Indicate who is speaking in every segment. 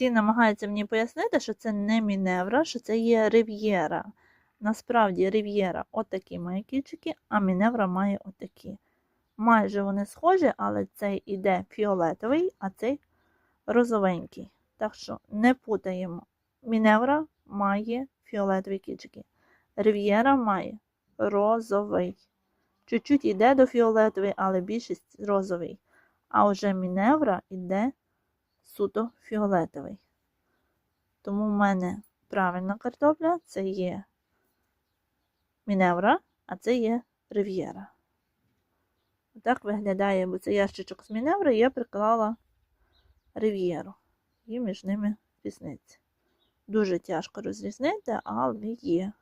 Speaker 1: Всі намагаються мені пояснити, що це не Міневра, що це є Рив'єра. Насправді Рив'єра отакі має кільчики, а Міневра має отакі. Майже вони схожі, але цей іде фіолетовий, а цей розовенький. Так що не путаємо. Міневра має фіолетові кільчики. Рив'єра має розовий. Чуть-чуть йде до фіолетовий, але більшість розовий. А вже Міневра йде суто фіолетовий. Тому в мене правильна картопля це є Міневра, а це є Рив'єра. Отак виглядає, бо це ящичок з Міневри, я приклала Рив'єру. І між ними різниця. Дуже тяжко розрізнити, але є.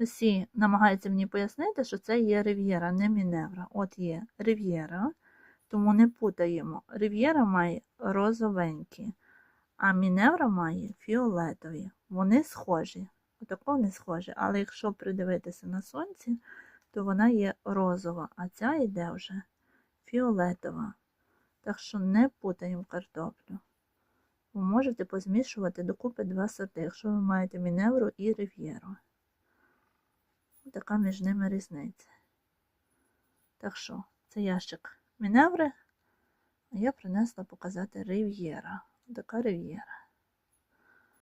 Speaker 1: Всі намагаються мені пояснити, що це є Рив'єра, не Міневра. От є Рив'єра, тому не путаємо. Рив'єра має розовенькі, а Міневра має фіолетові. Вони схожі. Отако не схожі. Але якщо придивитися на сонці, то вона є розова, а ця йде вже фіолетова. Так що не путаємо картоплю. Ви можете позмішувати докупи два сорти, якщо ви маєте Міневру і Рив'єру. Така між ними різниця. Так що, це ящик Міневри, а я принесла показати Рив'єра. Така Рив'єра.